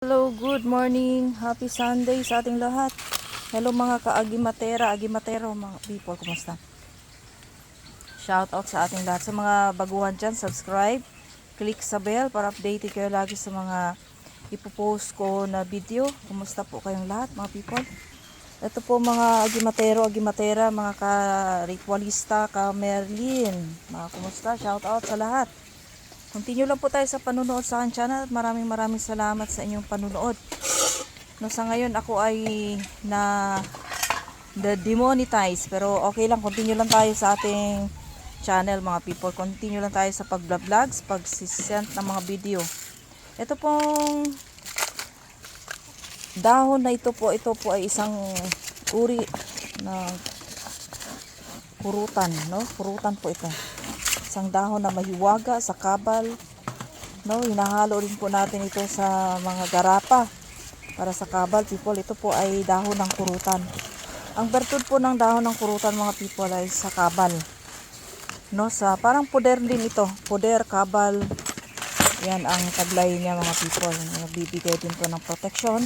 Hello, good morning. Happy Sunday sa ating lahat. Hello mga ka-agimatera, agimatero, mga people, kumusta? Shout out sa ating lahat. Sa mga baguhan dyan, subscribe, click sa bell para updated kayo lagi sa mga ipopost ko na video. Kumusta po kayong lahat mga people? Ito po mga agimatero, agimatera, mga ka-ritualista, ka-merlin. Mga kumusta? Shout out sa lahat. Continue lang po tayo sa panunood sa aking channel maraming maraming salamat sa inyong panunood. No, sa ngayon ako ay na the demonetize pero okay lang continue lang tayo sa ating channel mga people. Continue lang tayo sa pag-vlogs, pag-send ng mga video. Ito pong dahon na ito po, ito po ay isang uri ng kurutan, no? Kurutan po ito isang dahon na mahiwaga sa kabal. No, hinahalo rin po natin ito sa mga garapa para sa kabal people. Ito po ay dahon ng kurutan. Ang bertud po ng dahon ng kurutan mga people ay sa kabal. No, sa parang puder din ito. Puder, kabal. Yan ang taglay niya mga people. Nagbibigay din po ng protection.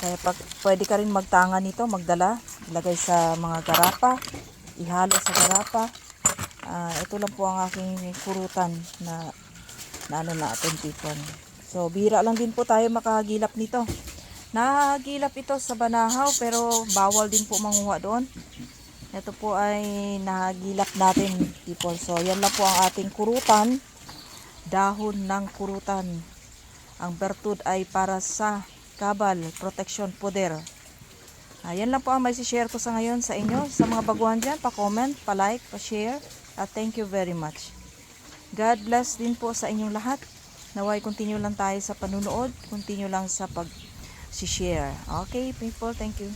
Kaya pag, pwede ka rin magtanga nito, magdala, ilagay sa mga garapa, ihalo sa garapa. Ah, ito lang po ang aking kurutan na, na ano people. So, bira lang din po tayo makahagilap nito. Nahagilap ito sa Banahaw pero bawal din po manguha doon. Ito po ay nahagilap natin people. So, yan lang po ang ating kurutan. Dahon ng kurutan. Ang bertud ay para sa kabal, protection, poder. Ayan lang po ang may share ko sa ngayon sa inyo. Sa mga baguhan dyan, pa-comment, pa-like, pa-share. At thank you very much. God bless din po sa inyong lahat. Naway continue lang tayo sa panunood. Continue lang sa pag-share. Okay, people, thank you.